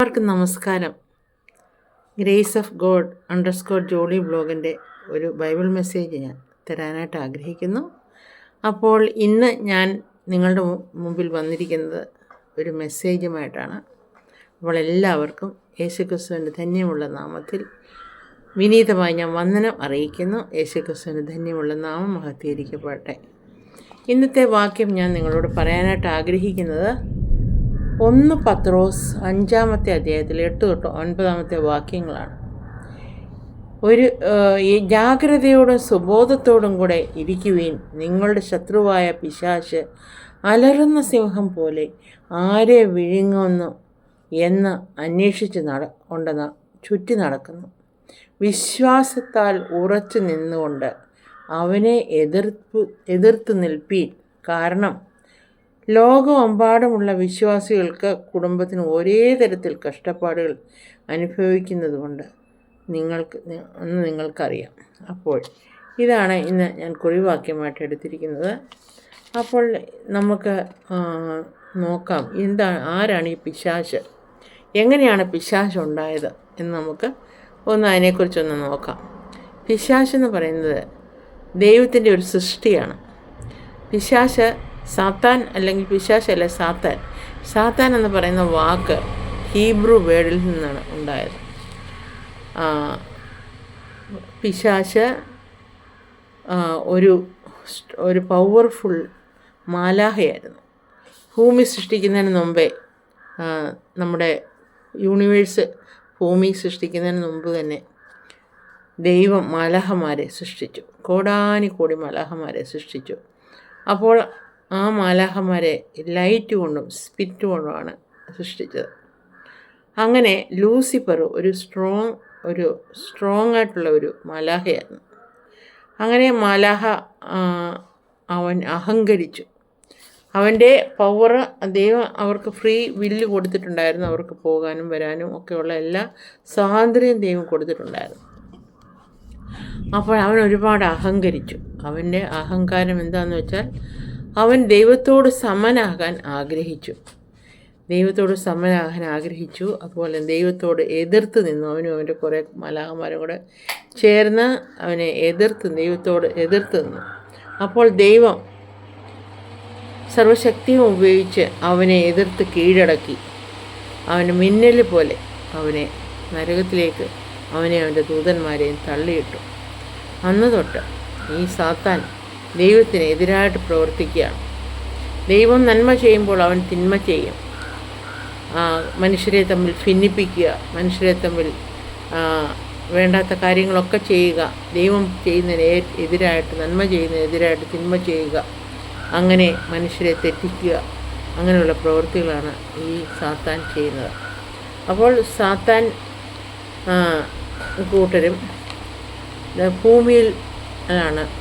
എല്ലാവർക്കും നമസ്കാരം. Grace of God underscore Jolly ബ്ലോഗിന്റെ ഒരു ബൈബിൾ മെസ്സേജ് ഞാൻ തരാനായിട്ട് ആഗ്രഹിക്കുന്നു. അപ്പോൾ ഇന്ന് ഞാൻ നിങ്ങളുടെ മുമ്പിൽ വന്നിരിക്കുന്നത് ഒരു മെസ്സേജുമായിട്ടാണ്. അപ്പോൾ എല്ലാവർക്കും യേശുക്രിസ്തുവിന്റെ ധന്യമുള്ള നാമത്തിൽ വിനീതമായി ഞാൻ വന്ദനം അറിയിക്കുന്നു. യേശുക്രിസ്തുവിന്റെ ധന്യമുള്ള നാമം മഹത്തീകരിക്കപ്പെടട്ടെ ഇന്നത്തെ വാക്യം ഞാൻ നിങ്ങളോട് പറയാനായിട്ട് ആഗ്രഹിക്കുന്നത് ഒന്ന് പത്രോസ് അഞ്ചാമത്തെ അധ്യായത്തിൽ എട്ട് തൊട്ട് ഒൻപതാമത്തെ വാക്യങ്ങളാണ്. ഒരു ഈ ജാഗ്രതയോടും സുബോധത്തോടും കൂടെ ഇരിക്കുവീൻ. നിങ്ങളുടെ ശത്രുവായ പിശാശ് അലറുന്ന സിംഹം പോലെ ആരെ വിഴുങ്ങുന്നു എന്ന് അന്വേഷിച്ച് നട കൊണ്ടെന്ന് ചുറ്റി നടക്കുന്നു. വിശ്വാസത്താൽ ഉറച്ചു നിന്നുകൊണ്ട് അവനെ എതിർപ്പ് എതിർത്ത് നിൽപ്പീൻ. കാരണം ലോകമെമ്പാടുമുള്ള വിശ്വാസികൾക്ക് കുടുംബത്തിന് ഒരേ തരത്തിൽ കഷ്ടപ്പാടുകൾ അനുഭവിക്കുന്നതുകൊണ്ട് നിങ്ങൾക്ക് എന്ന് നിങ്ങൾക്കറിയാം. അപ്പോൾ ഇതാണ് ഇന്ന് ഞാൻ കുറിവാക്യമായിട്ട് എടുത്തിരിക്കുന്നത്. അപ്പോൾ നമുക്ക് നോക്കാം. എന്താണ് ആരാണ് ഈ പിശാശ് എങ്ങനെയാണ് പിശാശ് ഉണ്ടായത് എന്ന് നമുക്ക് ഒന്ന് അതിനെക്കുറിച്ചൊന്ന് നോക്കാം. പിശാശ് എന്ന് പറയുന്നത് ദൈവത്തിന്റെ ഒരു സൃഷ്ടിയാണ്. പിശാശ് സാത്താൻ അല്ലെങ്കിൽ പിശാശ് അല്ല സാത്താൻ. സാത്താൻ എന്ന് പറയുന്ന വാക്ക് ഹീബ്രു വേർഡിൽ നിന്നാണ് ഉണ്ടായത്. പിശാശ് ഒരു ഒരു പവർഫുൾ മാലാഹയായിരുന്നു. ഭൂമി സൃഷ്ടിക്കുന്നതിന് മുമ്പേ നമ്മുടെ യൂണിവേഴ്സ് ഭൂമി സൃഷ്ടിക്കുന്നതിന് മുമ്പ് തന്നെ ദൈവം മലഹമാരെ സൃഷ്ടിച്ചു. കോടാനി കോടി മലഹമാരെ സൃഷ്ടിച്ചു. അപ്പോൾ ആ മാലാഹമാരെ ലൈറ്റ് കൊണ്ടും സ്പിറ്റ് കൊണ്ടുമാണ് സൃഷ്ടിച്ചത്. അങ്ങനെ ലൂസിഫർ ഒരു സ്ട്രോങ് ഒരു സ്ട്രോങ് ആയിട്ടുള്ള ഒരു മാലാഹയായിരുന്നു അങ്ങനെ മാലാഹ അവൻ അഹങ്കരിച്ചു. അവന്റെ പവർ ദൈവം അവർക്ക് ഫ്രീ വില്ല് കൊടുത്തിട്ടുണ്ടായിരുന്നു. അവർക്ക് പോകാനും വരാനും ഒക്കെയുള്ള എല്ലാ സ്വാതന്ത്ര്യം ദൈവം കൊടുത്തിട്ടുണ്ടായിരുന്നു. അപ്പോൾ അവൻ ഒരുപാട് അഹങ്കരിച്ചു. അവന്റെ അഹങ്കാരം എന്താണെന്ന് വെച്ചാൽ അവൻ ദൈവത്തോട് സമനാകാൻ ആഗ്രഹിച്ചു. ദൈവത്തോട് സമനാകാൻ ആഗ്രഹിച്ചു. അതുപോലെ ദൈവത്തോട് എതിർത്ത് നിന്നു. അവനും അവന്റെ കുറേ മലാഹന്മാരും കൂടെ ചേർന്ന് അവനെ എതിർത്ത് ദൈവത്തോട് എതിർത്ത് നിന്നു. അപ്പോൾ ദൈവം സർവശക്തിയും ഉപയോഗിച്ച് അവനെ എതിർത്ത് കീഴടക്കി. അവന് മിന്നൽ പോലെ അവനെ നരകത്തിലേക്ക് അവനെ അവന്റെ ദൂതന്മാരെയും തള്ളിയിട്ടു. അന്ന് തൊട്ട് ഈ സാത്താൻ ദൈവത്തിന് എതിരായിട്ട് പ്രവർത്തിക്കുകയാണ്. ദൈവം നന്മ ചെയ്യുമ്പോൾ അവൻ തിന്മ ചെയ്യും. മനുഷ്യരെ തമ്മിൽ ഭിന്നിപ്പിക്കുക മനുഷ്യരെ തമ്മിൽ വേണ്ടാത്ത കാര്യങ്ങളൊക്കെ ചെയ്യുക. ദൈവം ചെയ്യുന്നതിന് എതിരായിട്ട് നന്മ ചെയ്യുന്നതിന് എതിരായിട്ട് തിന്മ ചെയ്യുക. അങ്ങനെ മനുഷ്യരെ തെറ്റിക്കുക. അങ്ങനെയുള്ള പ്രവൃത്തികളാണ് ഈ സാത്താൻ ചെയ്യുന്നത്. അപ്പോൾ സാത്താൻ കൂട്ടരും ഭൂമിയിൽ ആണ്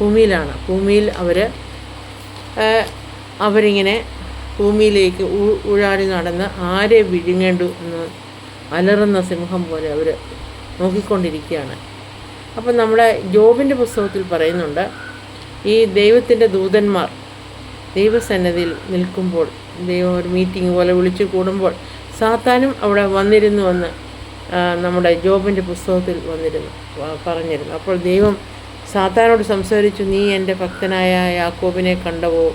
ഭൂമിയിലാണ്. ഭൂമിയിൽ അവർ അവരിങ്ങനെ ഭൂമിയിലേക്ക് ഉഴാടി നടന്ന് ആരെ വിഴുങ്ങേണ്ടു എന്ന് അലറുന്ന സിംഹം പോലെ അവർ നോക്കിക്കൊണ്ടിരിക്കുകയാണ്. അപ്പം നമ്മുടെ ജോബിന്റെ പുസ്തകത്തിൽ പറയുന്നുണ്ട് ഈ ദൈവത്തിന്റെ ദൂതന്മാർ ദൈവസന്നദ്ധിയിൽ നിൽക്കുമ്പോൾ ദൈവം ഒരു മീറ്റിംഗ് പോലെ വിളിച്ചു കൂടുമ്പോൾ സാത്താനും അവിടെ വന്നിരുന്നുവെന്ന് നമ്മുടെ ജോബിന്റെ പുസ്തകത്തിൽ വന്നിരുന്നു പറഞ്ഞിരുന്നു. അപ്പോൾ ദൈവം സാത്താനോട് സംസാരിച്ചു നീ എന്റെ ഭക്തനായ യാക്കോബിനെ കണ്ടവോ?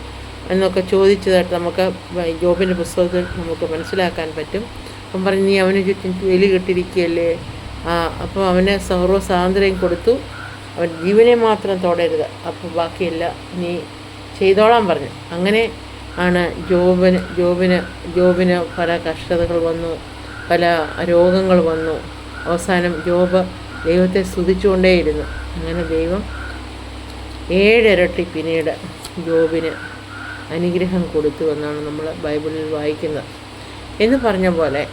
എന്നൊക്കെ ചോദിച്ചതായിട്ട് നമുക്ക് ജോബിന്റെ പുസ്തകത്തിൽ നമുക്ക് മനസ്സിലാക്കാൻ പറ്റും. അപ്പം പറഞ്ഞു നീ അവന് ചുറ്റും എലി കെട്ടിരിക്കുകയല്ലേ? ആ അപ്പോൾ അവന് സർവ സ്വാതന്ത്ര്യം കൊടുത്തു. അവൻ ജീവനെ മാത്രം തൊടരുത്. അപ്പോൾ ബാക്കിയല്ല നീ ചെയ്തോളാൻ പറഞ്ഞു. അങ്ങനെ ആണ് ജോബിന് ജോബിന് ജോബിന് പല കഷ്ടതകൾ വന്നു പല രോഗങ്ങൾ വന്നു. അവസാനം ജോബ് ദൈവത്തെ സ്തുതിച്ചുകൊണ്ടേയിരുന്നു. അങ്ങനെ ദൈവം ഏഴിരട്ടി പിന്നീട് ജോബിന് അനുഗ്രഹം കൊടുത്തു എന്നാണ് നമ്മൾ ബൈബിളിൽ വായിക്കുന്നത്. എന്ന് പറഞ്ഞ പോലെ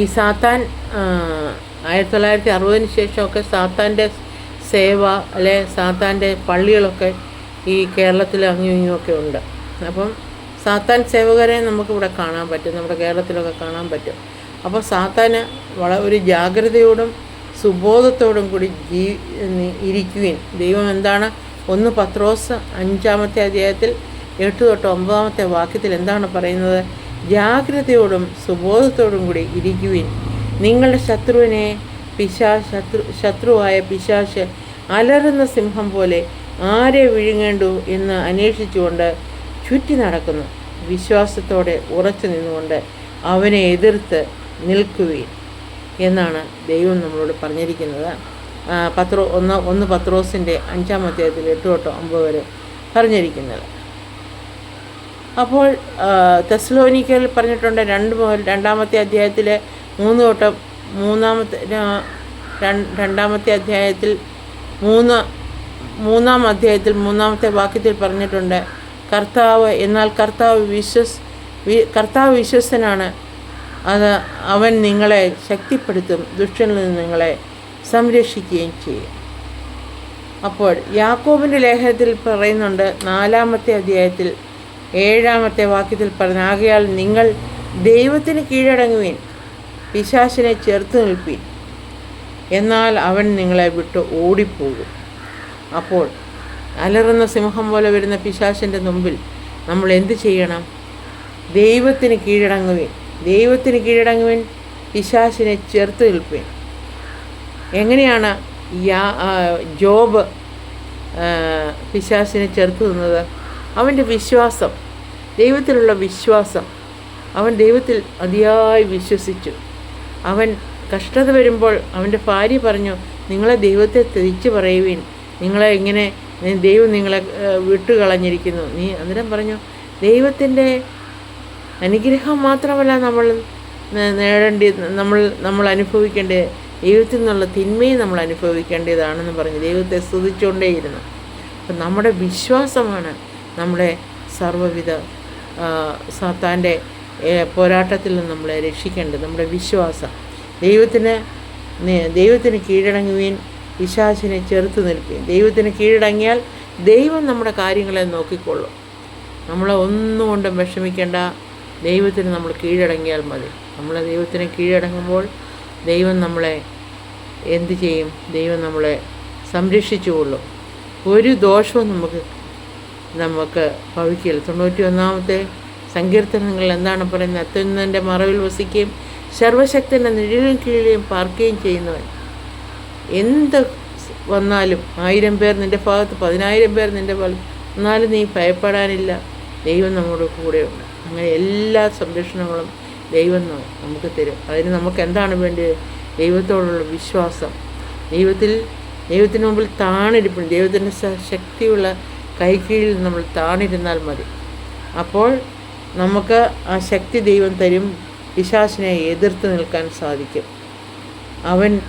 ഈ സാത്താൻ ആയിരത്തി തൊള്ളായിരത്തി അറുപതിന് ശേഷമൊക്കെ സാത്താന്റെ സേവ അല്ലെ സാത്താന്റെ പള്ളികളൊക്കെ ഈ കേരളത്തിൽ അങ്ങും ഇങ്ങുമൊക്കെ ഉണ്ട്. അപ്പം സാത്താൻ സേവകരെ നമുക്കിവിടെ കാണാൻ പറ്റും നമ്മുടെ കേരളത്തിലൊക്കെ കാണാൻ പറ്റും. അപ്പോൾ സാത്താന് വളരെ ഒരു ജാഗ്രതയോടും സുബോധത്തോടും കൂടി ജീ ഇരിക്കുകയും ദൈവം എന്താണ്? ഒന്ന് പത്രോസ് അഞ്ചാമത്തെ അധ്യായത്തിൽ എട്ട് തൊട്ട് ഒമ്പതാമത്തെ വാക്യത്തിൽ എന്താണ് പറയുന്നത്? ജാഗ്രതയോടും സുബോധത്തോടും കൂടി ഇരിക്കുവിൻ. നിങ്ങളുടെ ശത്രുവിനെ പിശാ ശത്രു ശത്രുവായ പിശാശ് അലറുന്ന സിംഹം പോലെ ആരെ വിഴുങ്ങേണ്ടു എന്ന് അന്വേഷിച്ചുകൊണ്ട് ചുറ്റി നടക്കുന്നു. വിശ്വാസത്തോടെ ഉറച്ചു നിന്നുകൊണ്ട് അവനെ എതിർത്ത് നിൽക്കുകയും എന്നാണ് ദൈവം നമ്മളോട് പറഞ്ഞിരിക്കുന്നത്. പത്രോ ഒന്ന് ഒന്ന് പത്രോസിന്റെ അഞ്ചാം അധ്യായത്തിൽ എട്ട് തൊട്ട് ഒമ്പത് വരെ പറഞ്ഞിരിക്കുന്നത്. അപ്പോൾ തെസ്ലോനിക്കൽ പറഞ്ഞിട്ടുണ്ട് രണ്ട് മുതൽ രണ്ടാമത്തെ അധ്യായത്തിലെ മൂന്ന് തൊട്ട് മൂന്നാമത്തെ രണ്ടാമത്തെ അധ്യായത്തിൽ മൂന്ന് മൂന്നാം അധ്യായത്തിൽ മൂന്നാമത്തെ വാക്യത്തിൽ പറഞ്ഞിട്ടുണ്ട് കർത്താവ് എന്നാൽ കർത്താവ് വിശ്വസ് കർത്താവ് വിശ്വസ്തനാണ്. അത് അവൻ നിങ്ങളെ ശക്തിപ്പെടുത്തും ദുഷ്ടനിൽ നിന്ന് നിങ്ങളെ സംരക്ഷിക്കുകയും ചെയ്യും. അപ്പോൾ യാക്കോബിന്റെ ലേഖനത്തിൽ പറയുന്നുണ്ട് നാലാമത്തെ അധ്യായത്തിൽ ഏഴാമത്തെ വാക്യത്തിൽ പറഞ്ഞ ആകയാൽ നിങ്ങൾ ദൈവത്തിന് കീഴടങ്ങുവീൻ പിശാശിനെ ചേർത്ത് നിൽപ്പീൻ എന്നാൽ അവൻ നിങ്ങളെ വിട്ട് ഓടിപ്പോകും. അപ്പോൾ അലറുന്ന സിംഹം പോലെ വരുന്ന പിശാശിന്റെ മുമ്പിൽ നമ്മൾ എന്ത് ചെയ്യണം? ദൈവത്തിന് കീഴടങ്ങുവിൻ. ദൈവത്തിന് കീഴടങ്ങുവിൻ പിശാശിനെ ചേർത്ത് നിൽപ്പീൻ. എങ്ങനെയാണ് യാ ജോബ് പിശാശിനെ ചെറുത്തു നിന്നത്? അവന്റെ വിശ്വാസം ദൈവത്തിലുള്ള വിശ്വാസം. അവൻ ദൈവത്തിൽ അതിയായി വിശ്വസിച്ചു. അവൻ കഷ്ടത വരുമ്പോൾ അവന്റെ ഭാര്യ പറഞ്ഞു നിങ്ങളെ ദൈവത്തെ തിരിച്ചു പറയുവീൻ. നിങ്ങളെ ഇങ്ങനെ ദൈവം നിങ്ങളെ വിട്ടുകളഞ്ഞിരിക്കുന്നു. നീ അന്നേരം പറഞ്ഞു ദൈവത്തിന്റെ അനുഗ്രഹം മാത്രമല്ല നമ്മൾ നേടേണ്ടി നമ്മൾ നമ്മൾ അനുഭവിക്കേണ്ടത് ദൈവത്തിൽ നിന്നുള്ള തിന്മയും നമ്മൾ അനുഭവിക്കേണ്ടതാണെന്ന് പറഞ്ഞ് ദൈവത്തെ സ്തുതിച്ചുകൊണ്ടേയിരുന്നു. അപ്പം നമ്മുടെ വിശ്വാസമാണ് നമ്മളെ സർവവിധ സാത്താന്റെ പോരാട്ടത്തിൽ നിന്ന് നമ്മളെ രക്ഷിക്കേണ്ടത്. നമ്മുടെ വിശ്വാസം. ദൈവത്തിന് ദൈവത്തിന് കീഴടങ്ങുകയും പിശാചിനെ ചെറുത്ത് നിൽക്കുകയും. ദൈവത്തിന് കീഴടങ്ങിയാൽ ദൈവം നമ്മുടെ കാര്യങ്ങളെ നോക്കിക്കൊള്ളും. നമ്മളെ ഒന്നും കൊണ്ടും വിഷമിക്കേണ്ട. ദൈവത്തിന് നമ്മൾ കീഴടങ്ങിയാൽ മതി. നമ്മൾ ദൈവത്തിന് കീഴടങ്ങുമ്പോൾ ദൈവം നമ്മളെ എന്ത് ചെയ്യും? ദൈവം നമ്മളെ സംരക്ഷിച്ചുകൊള്ളും ഒരു ദോഷവും നമുക്ക് നമുക്ക് ഭവിക്കില്ല. തൊണ്ണൂറ്റി ഒന്നാമത്തെ സങ്കീർത്തനങ്ങൾ എന്താണ് പറയുന്നത്? അത്യുന്നതിന്റെ മറവിൽ വസിക്കുകയും സർവശക്തന്റെ നിഴലിൻ കീഴിലും പാർക്കുകയും ചെയ്യുന്നവൻ. എന്ത് വന്നാലും ആയിരം പേർ നിന്റെ ഭാഗത്ത് പതിനായിരം പേർ നിന്റെ ഭാഗത്ത് എന്നാലും നീ ഭയപ്പെടാനില്ല. ദൈവം നമ്മുടെ കൂടെയുണ്ട്. അങ്ങനെ എല്ലാ സംരക്ഷണങ്ങളും ദൈവം നമുക്ക് തരും. അതിന് നമുക്ക് എന്താണ് വേണ്ടത് ദൈവത്തോടുള്ള വിശ്വാസം. ദൈവത്തിൽ ദൈവത്തിന് മുമ്പിൽ താണിരിപ്പും ദൈവത്തിന്റെ ശക്തിയുള്ള കൈക്കീഴിൽ നമ്മൾ താണിരുന്നാൽ മതി. അപ്പോൾ നമുക്ക് ആ ശക്തി ദൈവം തരും. പിശാസിനെ എതിർത്ത് നിൽക്കാൻ സാധിക്കും. അവൻ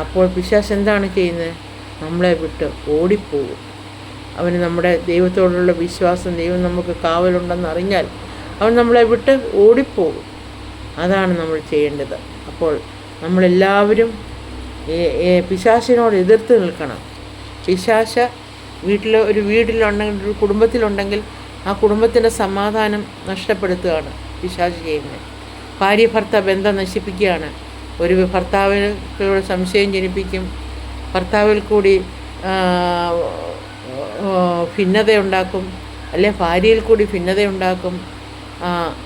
അപ്പോൾ പിശാസ് എന്താണ് ചെയ്യുന്നത്? നമ്മളെ വിട്ട് ഓടിപ്പോകും. അവന് നമ്മുടെ ദൈവത്തോടുള്ള വിശ്വാസം ദൈവം നമുക്ക് കാവലുണ്ടെന്ന് അറിഞ്ഞാൽ അവൻ നമ്മളെ വിട്ട് ഓടിപ്പോകും. അതാണ് നമ്മൾ ചെയ്യേണ്ടത്. അപ്പോൾ നമ്മളെല്ലാവരും പിശാശിനോട് എതിർത്ത് നിൽക്കണം. പിശാശ വീട്ടിൽ ഒരു വീട്ടിലുണ്ടെങ്കിൽ ഒരു കുടുംബത്തിലുണ്ടെങ്കിൽ ആ കുടുംബത്തിന്റെ സമാധാനം നഷ്ടപ്പെടുത്തുകയാണ് പിശാച് ചെയ്യുന്നത്. ഭാര്യ ഭർത്ത ബന്ധം നശിപ്പിക്കുകയാണ്. ഒരു ഭർത്താവിനോട് സംശയം ജനിപ്പിക്കും. ഭർത്താവിൽ കൂടി ഭിന്നതയുണ്ടാക്കും. അല്ലെ ഭാര്യയിൽ കൂടി ഭിന്നതയുണ്ടാക്കും.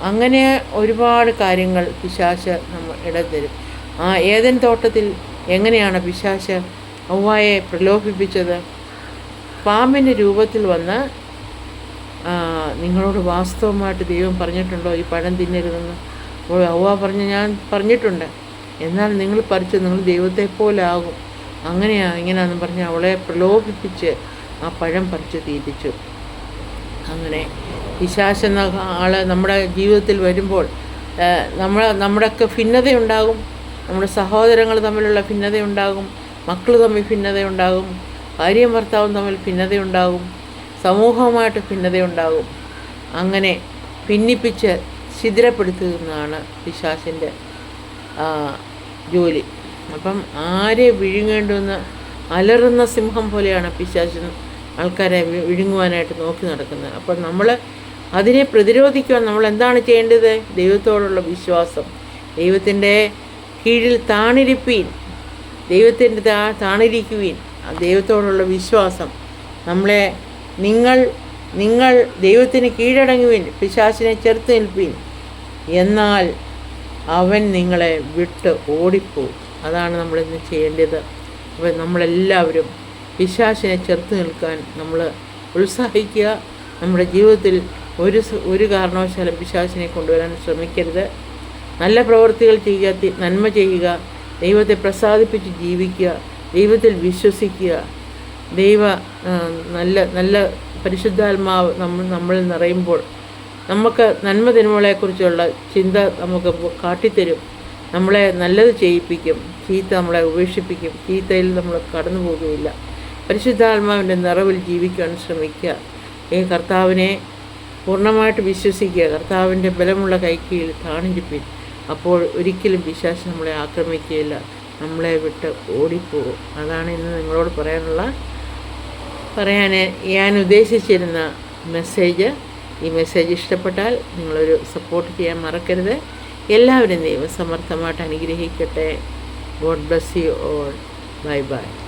അങ്ങനെ ഒരുപാട് കാര്യങ്ങൾ പിശാശ് നമ്മൾ ഇടതരും. ആ ഏതൻ തോട്ടത്തിൽ എങ്ങനെയാണ് പിശാശ് ഔവായെ പ്രലോഭിപ്പിച്ചത്? പാമ്പിന്റെ രൂപത്തിൽ വന്ന് നിങ്ങളോട് വാസ്തവമായിട്ട് ദൈവം പറഞ്ഞിട്ടുണ്ടോ? ഈ പഴം തിന്നരുതെന്ന്. അപ്പോൾ ഔവ പറഞ്ഞ് ഞാൻ പറഞ്ഞിട്ടുണ്ട്. എന്നാൽ നിങ്ങൾ പറിച്ച് നിങ്ങൾ ദൈവത്തെ പോലെ ആകും. അങ്ങനെയാ ഇങ്ങനെയാണെന്ന് പറഞ്ഞ് അവളെ പ്രലോഭിപ്പിച്ച് ആ പഴം പറിച്ച് തീറ്റിച്ചു. അങ്ങനെ പിശാച് എന്ന ആൾ നമ്മുടെ ജീവിതത്തിൽ വരുമ്പോൾ നമ്മൾ നമ്മുടെയൊക്കെ ഭിന്നതയുണ്ടാകും. നമ്മുടെ സഹോദരങ്ങൾ തമ്മിലുള്ള ഭിന്നതയുണ്ടാകും. മക്കൾ തമ്മിൽ ഭിന്നതയുണ്ടാകും. ഭാര്യയും ഭർത്താവും തമ്മിൽ ഭിന്നതയുണ്ടാകും. സമൂഹവുമായിട്ട് ഭിന്നതയുണ്ടാകും. അങ്ങനെ ഭിന്നിപ്പിച്ച് ശിഥിരപ്പെടുത്തുന്നതാണ് പിശാചിന്റെ ജോലി. അപ്പം ആരെ വിഴുങ്ങേണ്ടുന്ന അലറുന്ന സിംഹം പോലെയാണ് പിശാചൻ ആൾക്കാരെ വിഴുങ്ങുവാനായിട്ട് നോക്കി നടക്കുന്നത്. അപ്പോൾ നമ്മൾ അതിനെ പ്രതിരോധിക്കുവാൻ നമ്മൾ എന്താണ് ചെയ്യേണ്ടത്? ദൈവത്തോടുള്ള വിശ്വാസം. ദൈവത്തിന്റെ കീഴിൽ താണിരിപ്പീൻ. ദൈവത്തിന്റെ താ താണിരിക്കുവീൻ. ദൈവത്തോടുള്ള വിശ്വാസം. നമ്മളെ നിങ്ങൾ നിങ്ങൾ ദൈവത്തിന് കീഴടങ്ങുവിൻ. പിശാചിനെ ചെറുത്ത് നിൽപ്പീൻ. എന്നാൽ അവൻ നിങ്ങളെ വിട്ട് ഓടിപ്പോവും അതാണ് നമ്മളിന്ന് ചെയ്യേണ്ടത്. അപ്പോൾ നമ്മളെല്ലാവരും പിശാചിനെ ചെറുത്ത് നിൽക്കാൻ നമ്മൾ ഉത്സാഹിക്കുക. നമ്മുടെ ജീവിതത്തിൽ ഒരു ഒരു കാരണവശാലും പിശാശിനെ കൊണ്ടുവരാൻ ശ്രമിക്കരുത്. നല്ല പ്രവൃത്തികൾ ചെയ്യുക നന്മ ചെയ്യുക ദൈവത്തെ പ്രസാദിപ്പിച്ച് ജീവിക്കുക ദൈവത്തിൽ വിശ്വസിക്കുക. ദൈവ നല്ല നല്ല പരിശുദ്ധാത്മാവ് നമ്മൾ നമ്മളിൽ നിറയുമ്പോൾ നമുക്ക് നന്മ തിന്മകളെക്കുറിച്ചുള്ള ചിന്ത നമുക്ക് കാട്ടിത്തരും. നമ്മളെ നല്ലത് ചെയ്യിപ്പിക്കും. ചീത്ത നമ്മളെ ഉപേക്ഷിപ്പിക്കും. ചീത്തയിൽ നമ്മൾ കടന്നു പോകുകയില്ല പരിശുദ്ധാത്മാവിന്റെ നിറവിൽ ജീവിക്കാൻ ശ്രമിക്കുക. ഈ കർത്താവിനെ പൂർണമായിട്ട് വിശ്വസിക്കുക. കർത്താവിന്റെ ബലമുള്ള കൈക്കീഴിൽ താണിരിപ്പിൻ അപ്പോൾ ഒരിക്കലും വിശ്വാസം നമ്മളെ ആക്രമിക്കുകയില്ല. നമ്മളെ വിട്ട് ഓടിപ്പോകും. അതാണ് ഇന്ന് നിങ്ങളോട് പറയാനുള്ള പറയാൻ ഞാൻ ഉദ്ദേശിച്ചിരുന്ന മെസ്സേജ്. ഈ മെസ്സേജ് ഇഷ്ടപ്പെട്ടാൽ നിങ്ങളൊരു സപ്പോർട്ട് ചെയ്യാൻ മറക്കരുത്. എല്ലാവരും ദൈവസമർത്ഥമായിട്ട് അനുഗ്രഹിക്കട്ടെ. God bless you all. Bye bye.